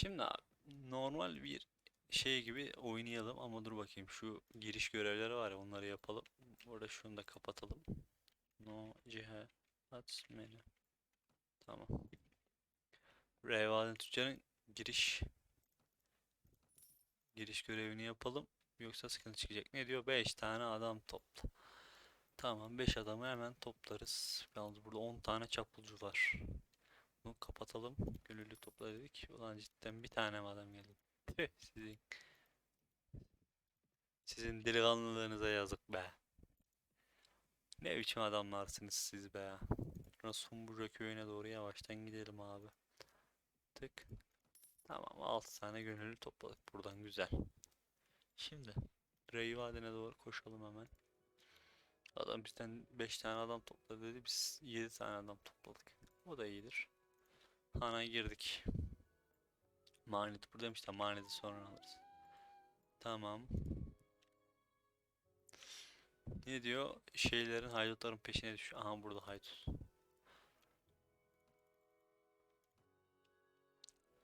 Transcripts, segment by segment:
Şimdi normal bir şey gibi oynayalım ama dur bakayım şu giriş görevleri var ya onları yapalım. Burada şunu da kapatalım. No cihat menü. Tamam. Revalen Tüccar'ın giriş giriş görevini yapalım. Yoksa sıkıntı çıkacak. Ne diyor? 5 tane adam topla. Tamam 5 adamı hemen toplarız. Yalnız burada 10 tane çapulcu var. Bunu kapatalım. Gönüllü topla dedik. Ulan cidden bir tane mi adam geldi? Sizin sizin delikanlılığınıza yazık be. Ne biçim adamlarsınız siz be. Şuna Sumburca köyüne doğru yavaştan gidelim abi. Tık. Tamam 6 tane gönüllü topladık buradan güzel. Şimdi Reyvaden'e doğru koşalım hemen. Adam bizden 5 tane adam topladı dedi. Biz 7 tane adam topladık. O da iyidir. Han'a girdik. Manet buradaymış da maneti sonra alırız. Tamam. Ne diyor? Şeylerin haydutların peşine düş. Aha burada haydut.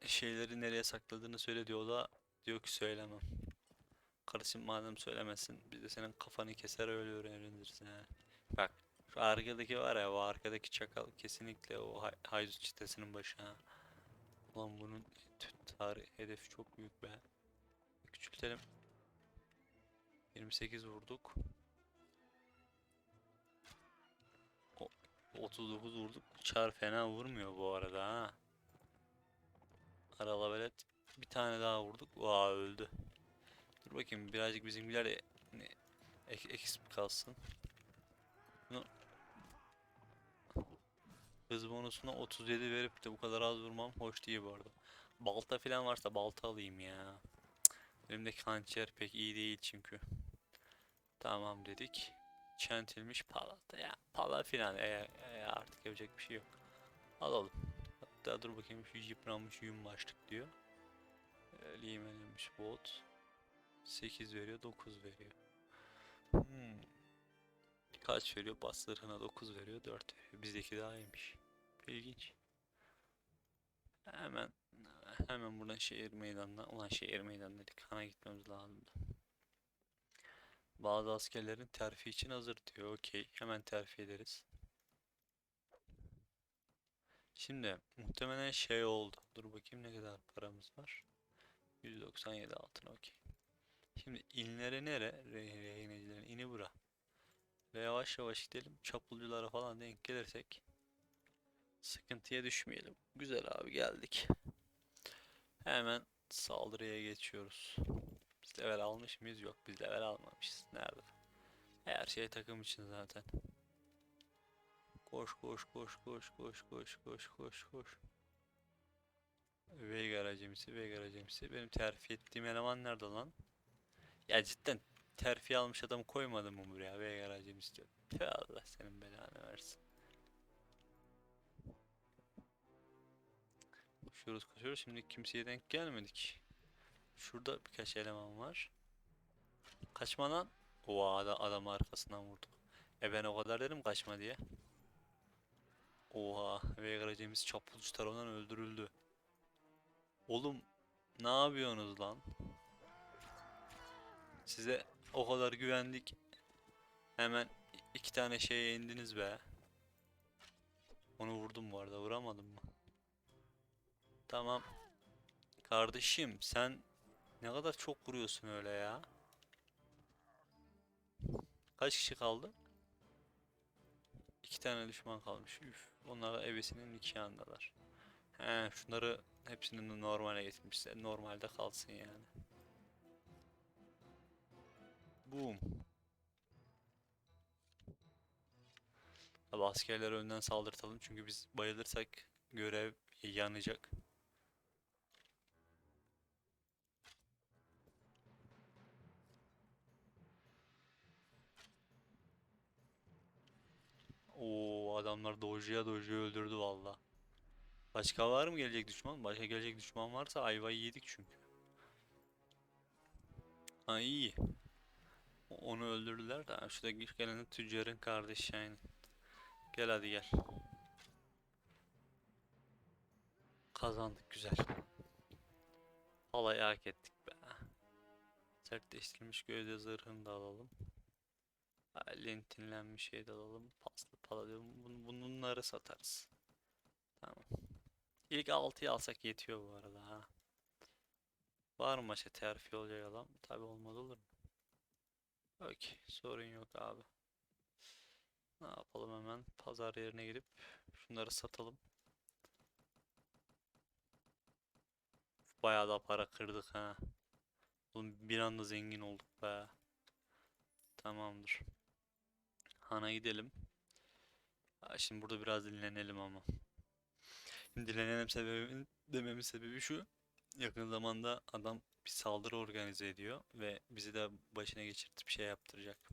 Şeyleri nereye sakladığını söyle diyor. O da diyor ki söylemem. Kardeşim madem söylemezsin biz de senin kafanı keser öyle öğreniriz yani. Bak arkadaki var ya o arkadaki çakal kesinlikle o hay haydut çetesinin başı ha. Ulan bunun tarih hedefi çok büyük be. Küçültelim. 28 vurduk. O 39 vurduk. Çar fena vurmuyor bu arada ha. Arala velet. Bir tane daha vurduk. Vaa öldü. Dur bakayım birazcık bizimkiler ne, ek, eksik kalsın. Bunu hız bonusuna 37 verip de bu kadar az vurmam hoş değil bu arada. Balta falan varsa balta alayım ya. Elimdeki hançer pek iyi değil çünkü. Tamam dedik. Çentilmiş palata ya. Pala filan e, e, artık yapacak bir şey yok. Alalım. Hatta dur bakayım şu yıpranmış yün başlık diyor. E, bot. 8 veriyor 9 veriyor. Hmm. Kaç veriyor? Bastırına 9 veriyor 4 veriyor. Bizdeki daha iyiymiş. İlginç. Hemen hemen buradan şehir meydanına ulan şehir meydanı dedik. Kana gitmemiz lazım. Bazı askerlerin terfi için hazır diyor. Okey. Hemen terfi ederiz. Şimdi muhtemelen şey oldu. Dur bakayım ne kadar paramız var. 197 altın okey. Şimdi inlere nere? Re rehinecilerin ini bura. Ve yavaş yavaş gidelim. Çapulculara falan denk gelirsek sıkıntıya düşmeyelim. Güzel abi geldik. Hemen saldırıya geçiyoruz. Biz level almış mıyız? Yok biz level almamışız. Nerede? Her şey takım için zaten. Koş koş koş koş koş koş koş koş koş. Veigar acemisi, Veigar acemisi. Benim terfi ettiğim eleman nerede lan? Ya cidden terfi almış adam koymadım mı buraya? Veigar acemisi diyor. Tüh Allah senin belanı versin. Koşuyoruz koşuyoruz. Şimdi kimseye denk gelmedik. Şurada birkaç eleman var. Kaçma lan. O adam, arkasından vurdu. E ben o kadar dedim kaçma diye. Oha. Veigar acemisi çapulcu tarafından öldürüldü. Oğlum ne yapıyorsunuz lan? Size o kadar güvendik. Hemen iki tane şeye indiniz be. Onu vurdum bu arada vuramadım mı? Tamam. Kardeşim sen ne kadar çok vuruyorsun öyle ya. Kaç kişi kaldı? İki tane düşman kalmış. Üf. Onlar evesinin nikahındalar. He, şunları hepsini normale getirmişler. Normalde kalsın yani. Boom. Abi askerleri önden saldırtalım çünkü biz bayılırsak görev yanacak. Oo adamlar dojuya dojuya öldürdü valla. Başka var mı gelecek düşman? Başka gelecek düşman varsa ayvayı yedik çünkü. Ha iyi. Onu öldürdüler de şurada gelen tüccarın kardeşi yani. Gel hadi gel. Kazandık güzel. Palayı hak ettik be. Sertleştirilmiş gövde zırhını da alalım. Lentinlenmiş şey de alalım. Paslı palladium. Bun, bunları satarız. Tamam. İlk 6'yı alsak yetiyor bu arada ha. Var mı maça terfi olacak adam? Tabi olmaz olur mu? Okey. Sorun yok abi. Ne yapalım hemen? Pazar yerine gidip şunları satalım. Bayağı da para kırdık ha. Oğlum bir anda zengin olduk be. Tamamdır. Han'a gidelim. Şimdi burada biraz dinlenelim ama. Şimdi dinlenelim sebebi, dememin sebebi şu. Yakın zamanda adam bir saldırı organize ediyor ve bizi de başına geçirtip şey yaptıracak.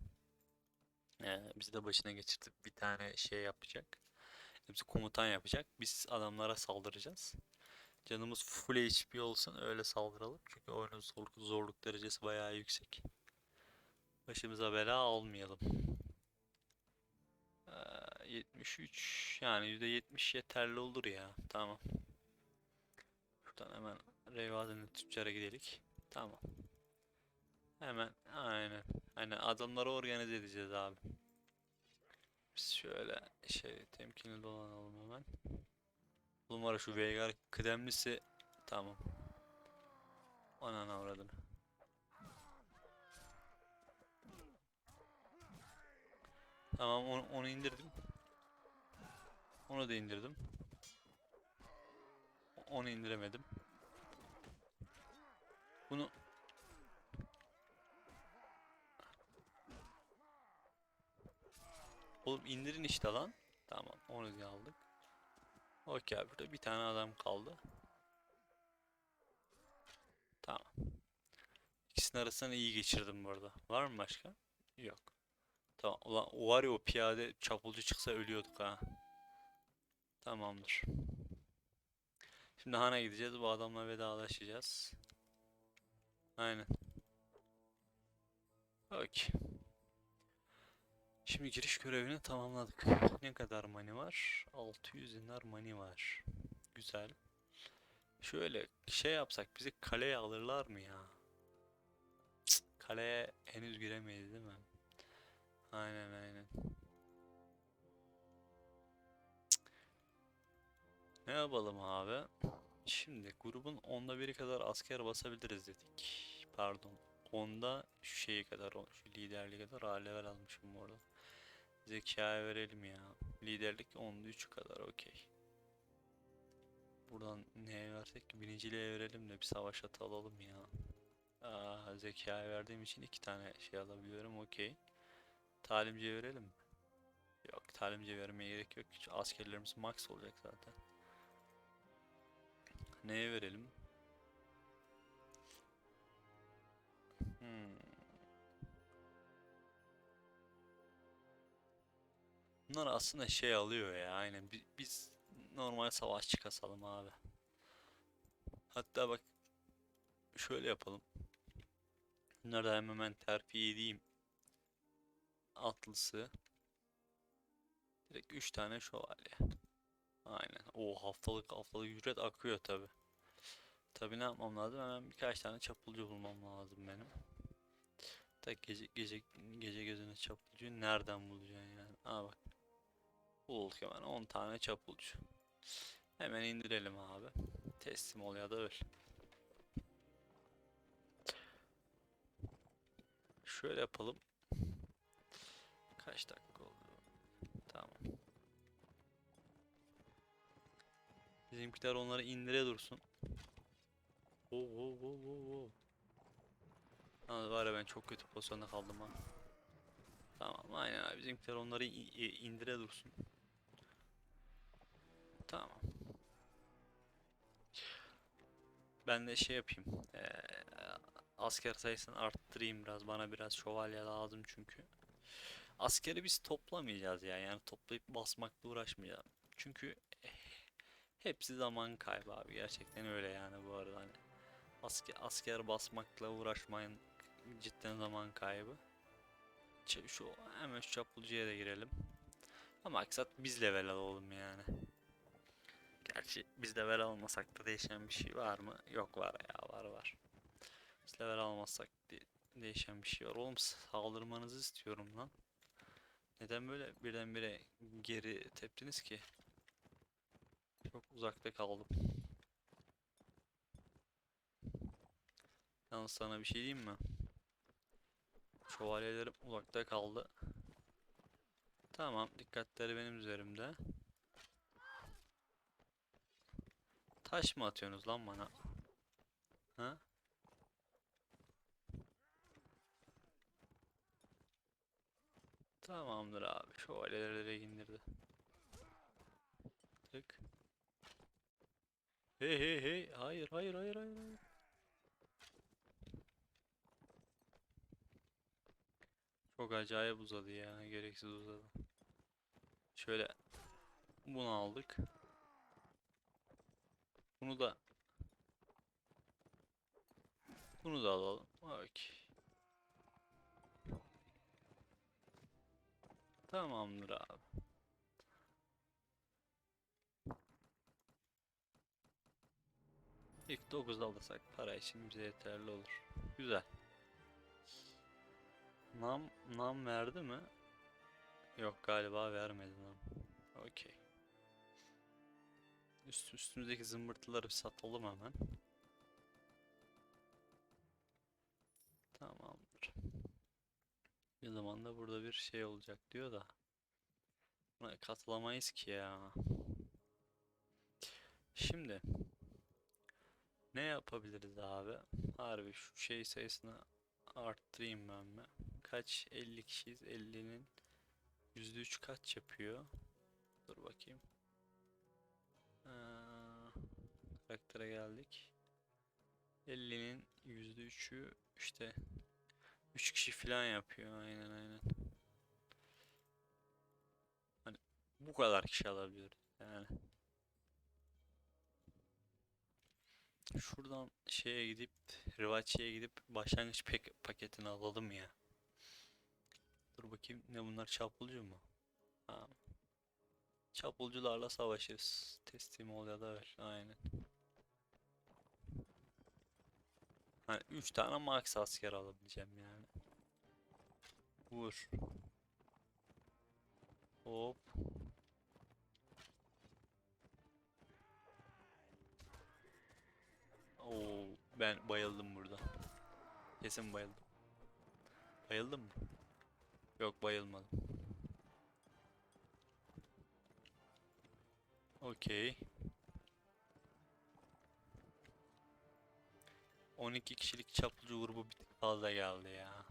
Ee, bizi de başına geçirtip bir tane şey yapacak. Bizi komutan yapacak. Biz adamlara saldıracağız. Canımız full HP olsun öyle saldıralım. Çünkü oyunun zorluk, zorluk derecesi bayağı yüksek. Başımıza bela almayalım. Ee, 73 yani %70 yeterli olur ya. Tamam. Şuradan hemen Revaden'le tüccara gidelim. Tamam. Hemen aynen. Aynen adamları organize edeceğiz abi. Biz şöyle şey temkinli dolanalım hemen. Ya şu Veigar kıdemlisi tamam. Ananı avradını. Tamam onu, onu indirdim. Onu da indirdim. Onu indiremedim. Bunu Oğlum indirin işte lan. Tamam onu da aldık. Okey abi burada bir tane adam kaldı. Tamam. İkisinin arasında iyi geçirdim bu arada. Var mı başka? Yok. Tamam. Ulan o var ya o piyade çapulcu çıksa ölüyorduk ha. Tamamdır. Şimdi Han'a gideceğiz. Bu adamla vedalaşacağız. Aynen. Okey. Şimdi giriş görevini tamamladık. Ne kadar mani var? 600 dinar mani var. Güzel. Şöyle şey yapsak bizi kaleye alırlar mı ya? Kaleye henüz giremeyiz değil mi? Aynen aynen. Ne yapalım abi? Şimdi grubun onda biri kadar asker basabiliriz dedik. Pardon. Onda şu şeyi kadar, şu liderliği kadar A level almışım bu arada. Zekaya verelim ya. Liderlik onda 3 kadar okey. Buradan neye versek ki? Birinciliğe verelim de bir savaş atı alalım ya. Aa, zekaya verdiğim için iki tane şey alabiliyorum okey. Talimciye verelim mi? Yok talimciye vermeye gerek yok. Askerlerimiz max olacak zaten. Neye verelim? Hmm. Bunlar aslında şey alıyor ya aynen Bi- biz normal savaşçı kasalım abi. Hatta bak şöyle yapalım. Bunları da hemen terfi edeyim. Atlısı. Direkt 3 tane şövalye. Aynen. O haftalık haftalık ücret akıyor tabi. Tabi ne yapmam lazım? Hemen birkaç tane çapulcu bulmam lazım benim. Da gece gece gece gözüne çapulcuyu nereden bulacaksın yani? Aa bak. Bulduk hemen 10 tane çapulcu. Hemen indirelim abi. Teslim ol ya da öl. Şöyle yapalım. Kaç dakika oldu? Tamam. Bizimkiler onları indire dursun. Oo, oo, oo, oo. Yalnız var ya ben çok kötü pozisyonda kaldım ha. Tamam aynen abi bizimkiler onları indire dursun. Tamam. Ben de şey yapayım. eee, asker sayısını arttırayım biraz. Bana biraz şövalye lazım çünkü. Askeri biz toplamayacağız ya. Yani toplayıp basmakla uğraşmayacağız. Çünkü hepsi zaman kaybı abi. Gerçekten öyle yani bu arada. Hani asker, asker basmakla uğraşmayın. Cidden zaman kaybı. Şu hemen şu çapulcuya da girelim. Ama maksat biz level alalım yani. Gerçi biz level almasak da değişen bir şey var mı? Yok var ya var var. Biz level almazsak de- değişen bir şey var. Oğlum saldırmanızı istiyorum lan. Neden böyle birdenbire geri teptiniz ki? Çok uzakta kaldım. Yalnız sana bir şey diyeyim mi? Şövalyelerim uzakta kaldı. Tamam, dikkatleri benim üzerimde. Taş mı atıyorsunuz lan bana? Ha? Tamamdır abi. Şövalyeleri de indirdi. Tık. Hey hey hey. Hayır hayır hayır hayır. hayır. Çok acayip uzadı ya. Gereksiz uzadı. Şöyle bunu aldık. Bunu da bunu da alalım. Okey. Tamamdır abi. İlk 9 alırsak para için bize yeterli olur. Güzel. Nam nam verdi mi? Yok galiba vermedi nam. Okey. Üst, üstümüzdeki zımbırtıları bir satalım hemen. Tamamdır. Bir zaman da burada bir şey olacak diyor da. Buna katılamayız ki ya. Şimdi ne yapabiliriz abi? Harbi şu şey sayısını arttırayım ben mi? Kaç? 50 kişiyiz. 50'nin %3 kaç yapıyor? Dur bakayım. Ee, karaktere geldik. 50'nin %3'ü işte 3 kişi falan yapıyor. Aynen aynen. Hani bu kadar kişi alabiliyoruz yani. Şuradan şeye gidip Rivaçi'ye gidip başlangıç pek paketini alalım ya. Dur bakayım ne bunlar çapulcu mu? Ha. Çapulcularla savaşırız. Teslim ol ya da öl. Aynen. Hani 3 tane max asker alabileceğim yani. Vur. Hop. Oo, ben bayıldım burada. Kesin bayıldım. Bayıldım mı? Yok bayılmadım. Okey. 12 kişilik çapulcu grubu bir tık fazla geldi ya.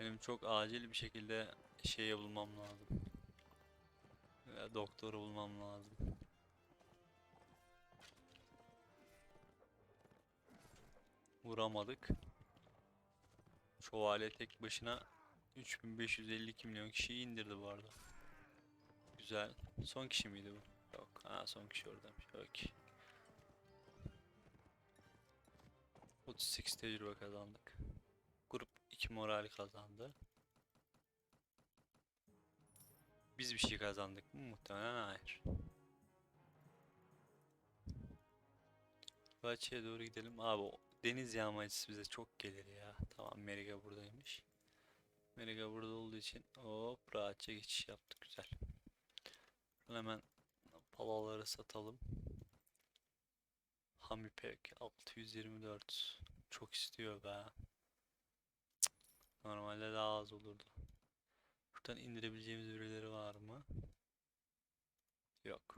Benim çok acil bir şekilde şey bulmam lazım. Doktoru bulmam lazım. Vuramadık. Şövalye tek başına 3552 milyon kişiyi indirdi bu arada. Güzel. Son kişi miydi bu? Yok. Ha son kişi oradaymış. Okey. 38 tecrübe kazandık. Grup 2 moral kazandı. Biz bir şey kazandık mı? Muhtemelen hayır. Bahçeye doğru gidelim. Abi deniz yağmacısı bize çok gelir ya. Tamam Meriga buradaymış. Meriga burada olduğu için hop rahatça geçiş yaptık. Güzel. Hemen palaları satalım. Hamipek 624 çok istiyor be. Normalde daha az olurdu. Buradan indirebileceğimiz birileri var mı? Yok.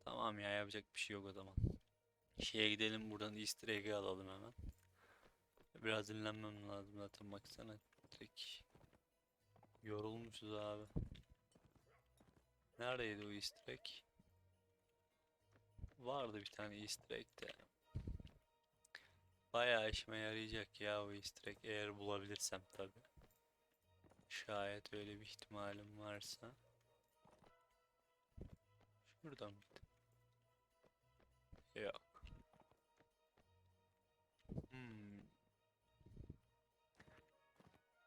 Tamam ya yapacak bir şey yok o zaman. Şeye gidelim buradan Easter egg'i alalım hemen. Biraz dinlenmem lazım zaten baksana direkt yorulmuşuz abi. Neredeydi o Easter egg? Vardı bir tane Easter egg de. Bayağı işime yarayacak ya o Easter egg eğer bulabilirsem tabi. Şayet öyle bir ihtimalim varsa. Şurada mıydı? Yok.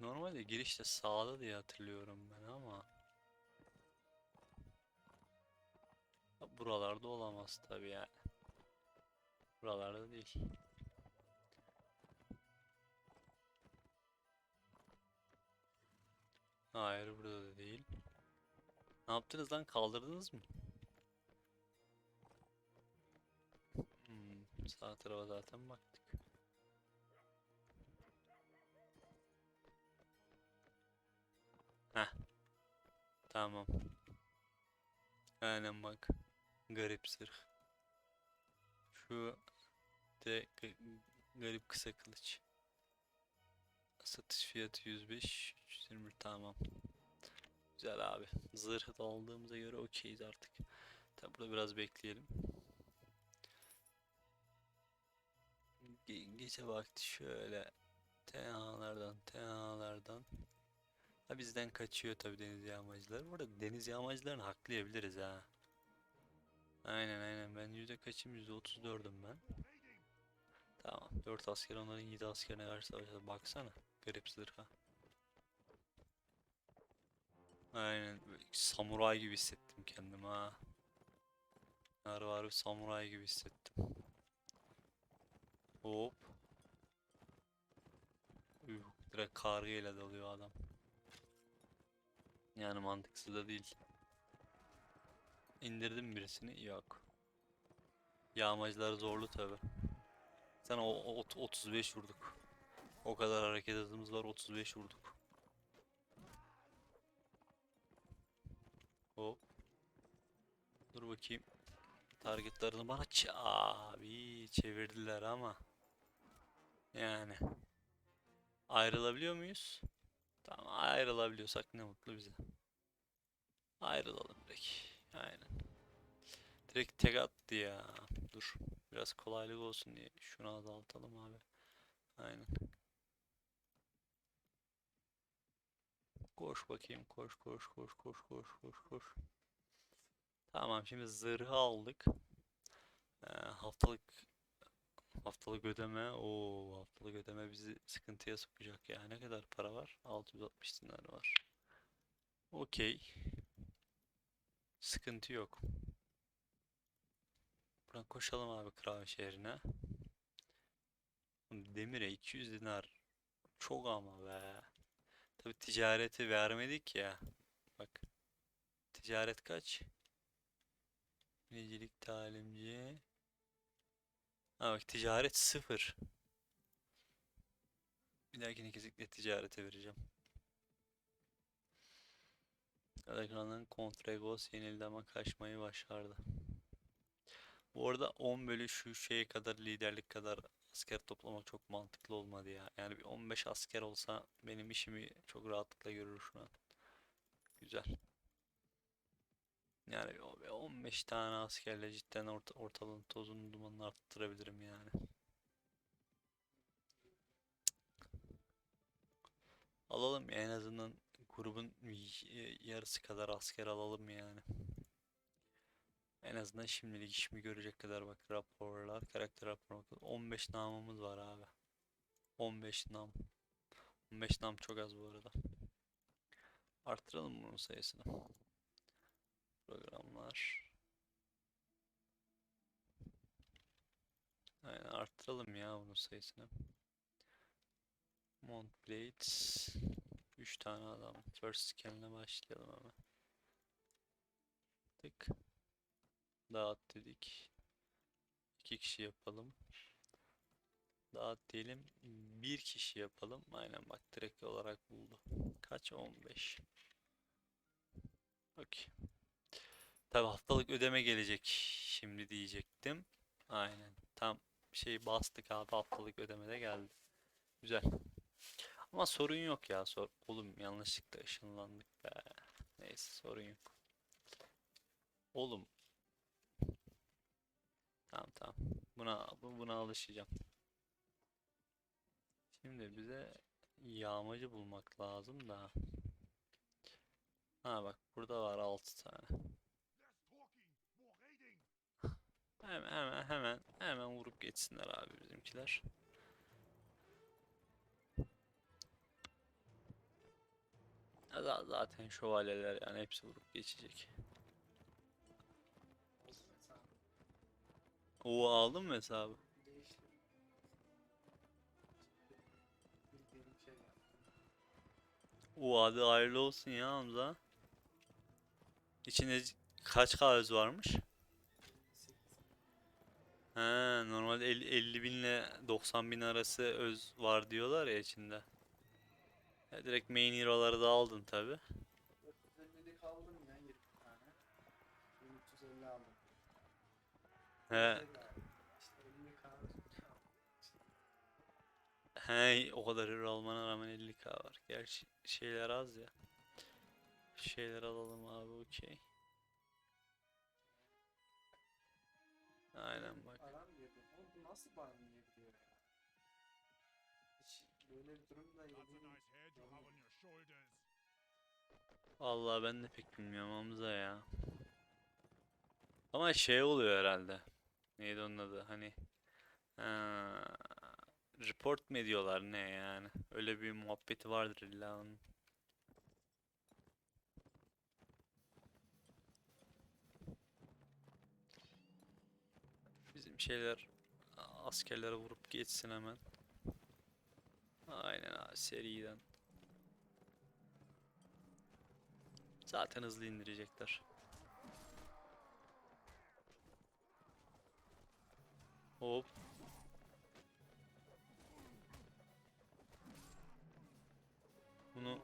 Normalde girişte sağda diye hatırlıyorum ben ama. Buralarda olamaz tabi yani. Buralarda değil. Hayır burada da değil. Ne yaptınız lan? Kaldırdınız mı? Hmm, sağ tarafa zaten baktık. Tamam. Aynen bak. Garip zırh. Şu de ga- garip kısa kılıç. Satış fiyatı 105, 321 tamam. Güzel abi. Zırh da aldığımıza göre okeyiz artık. Tabi burada biraz bekleyelim. Ge- gece vakti şöyle tenhalardan tenhalardan Ha bizden kaçıyor tabi deniz yağmacıları. Bu arada deniz yağmacılarını haklayabiliriz ha. Aynen aynen ben yüzde kaçım yüzde otuz dördüm ben. Tamam 4 asker onların 7 askerine karşı savaşacağız. Baksana garip zırha. Aynen samuray gibi hissettim kendimi ha. Harbi harbi samuray gibi hissettim. Hop. Üh, direkt kargıyla dalıyor adam. Yani mantıksız da değil. İndirdim birisini? Yok. Yağmacılar zorlu tabi. Sen o, o ot- 35 vurduk. O kadar hareket hızımız var 35 vurduk. Hop. Dur bakayım. Targetlarını bana abi çevirdiler ama. Yani. Ayrılabiliyor muyuz? Tamam ayrılabiliyorsak ne mutlu bize. Ayrılalım direkt. Aynen. Direkt tek attı ya. Dur. Biraz kolaylık olsun diye şunu azaltalım abi. Aynen. Koş bakayım. Koş koş koş koş koş koş koş. Tamam şimdi zırhı aldık. Ee, haftalık haftalık ödeme. o haftalık ödeme bizi sıkıntıya sokacak ya. Ne kadar para var? 660 dinar var. Okey. Sıkıntı yok. Buradan koşalım abi Kral şehrine. Demir'e 200 dinar çok ama be. Tabi ticareti vermedik ya. Bak. Ticaret kaç? Binicilik talimci. Ha bak ticaret sıfır. Bir dahakine kesinlikle ticarete vereceğim. Ekranın Kontregos yenildi ama kaçmayı başardı. Bu arada 10 bölü şu şeye kadar liderlik kadar asker toplamak çok mantıklı olmadı ya. Yani bir 15 asker olsa benim işimi çok rahatlıkla görür şu an. Güzel. Yani bir o- bir 15 tane askerle cidden orta, ortalığın tozunu dumanını arttırabilirim yani. Alalım ya en azından grubun yarısı kadar asker alalım yani. En azından şimdilik işimi görecek kadar bak raporlar, karakter raporu. 15 namımız var abi. 15 nam. 15 nam çok az bu arada. Arttıralım bunun sayısını. Programlar. Aynen arttıralım ya bunun sayısını. Mount Blades. 3 tane adam. First scan'le başlayalım hemen. Tık. Dağıt dedik. 2 kişi yapalım. Dağıt diyelim. Bir kişi yapalım. Aynen bak direkt olarak buldu. Kaç? 15. Okey. Tabi haftalık ödeme gelecek şimdi diyecektim. Aynen. Tam şey bastık abi haftalık ödeme de geldi. Güzel. Ama sorun yok ya. Sor Oğlum yanlışlıkla ışınlandık be. Neyse sorun yok. Oğlum. Tamam tamam. Buna bu- buna alışacağım. Şimdi bize yağmacı bulmak lazım da. Ha bak burada var 6 tane. Hemen hemen hemen hemen vurup geçsinler abi bizimkiler. Zaten şövalyeler yani hepsi vurup geçecek. O aldın mı hesabı? O adı hayırlı olsun ya Hamza. İçinde kaç kahvez varmış? He, normalde 50, 50 bin ile 90 bin arası öz var diyorlar ya içinde. Ya direkt main hero'ları da aldın tabi. 450'lik aldım ya 20 tane. 1350 aldım. He, İşte 50 kahve he o kadar hero almana rağmen 50k var. Gerçi şeyler az ya. Şeyler alalım abi okey. Aynen bak. param girdi. Oğlum bu nasıl ban yiyebiliyor ya? Hiç böyle bir durumda yediğim. Vallahi ben de pek bilmiyorum Hamza ya. Ama şey oluyor herhalde. Neydi onun adı? Hani eee, report mu ediyorlar ne yani? Öyle bir muhabbeti vardır illa onun. Şeyler askerlere vurup geçsin hemen. Aynen abi seriden. Zaten hızlı indirecekler. Hop. Bunu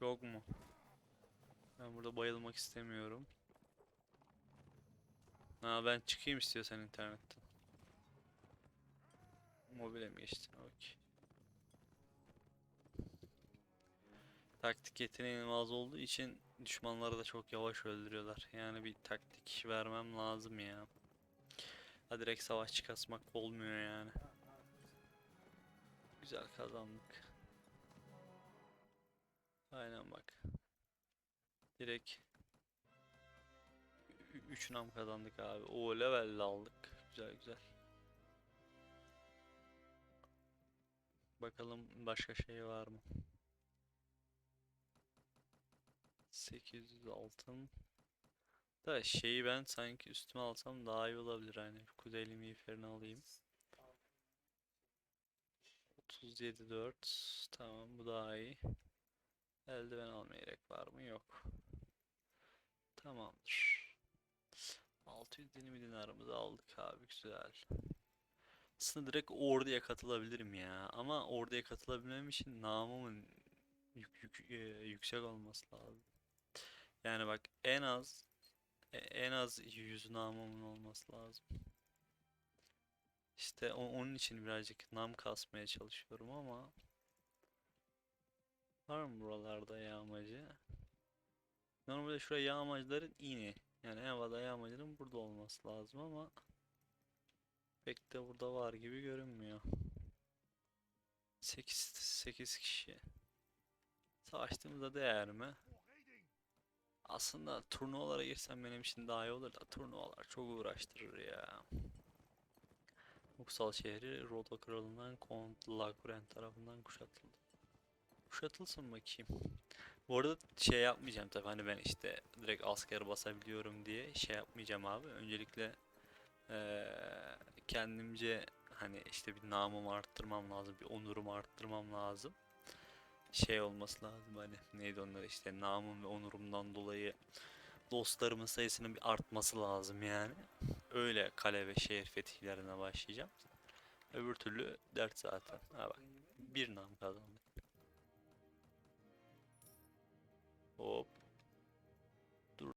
yok mu? Ben burada bayılmak istemiyorum. Ha ben çıkayım istiyorsan internetten. Mobile mi geçtin? Okey. Taktik yeteneğim az olduğu için düşmanları da çok yavaş öldürüyorlar. Yani bir taktik vermem lazım ya. Ha direkt savaşçı kasmak olmuyor yani. Güzel kazandık. Aynen bak. Direkt 3 nam kazandık abi. O level aldık. Güzel güzel. Bakalım başka şey var mı? 800 altın. Da şeyi ben sanki üstüme alsam daha iyi olabilir hani. Kuzeyli miğferini alayım. 37 4. Tamam bu daha iyi. Eldiven almaya gerek var mı? Yok. Tamamdır. 620 dinarımızı aldık abi güzel. Aslında direkt orduya katılabilirim ya. Ama orduya katılabilmem için namımın yük, yük- e, yüksek olması lazım. Yani bak en az e- en az 100 namımın olması lazım. İşte o- onun için birazcık nam kasmaya çalışıyorum ama var mı buralarda yağmacı? Normalde şuraya yağmacıların ini. Yani Enva'da yağmacının burada olması lazım ama pek de burada var gibi görünmüyor. 8 8 kişi. Savaştığımızda değer mi? Aslında turnuvalara girsem benim için daha iyi olur da turnuvalar çok uğraştırır ya. Uksal şehri Roda kralından Kont Lakuren tarafından kuşatıldı. Kuşatılsın bakayım. Bu arada şey yapmayacağım tabii hani ben işte direkt asker basabiliyorum diye şey yapmayacağım abi. Öncelikle eee, kendimce hani işte bir namımı arttırmam lazım, bir onurumu arttırmam lazım. Şey olması lazım hani neydi onlar işte namım ve onurumdan dolayı dostlarımın sayısının bir artması lazım yani. Öyle kale ve şehir fetihlerine başlayacağım. Öbür türlü dert zaten. Ha bak bir nam kazandık. Hop.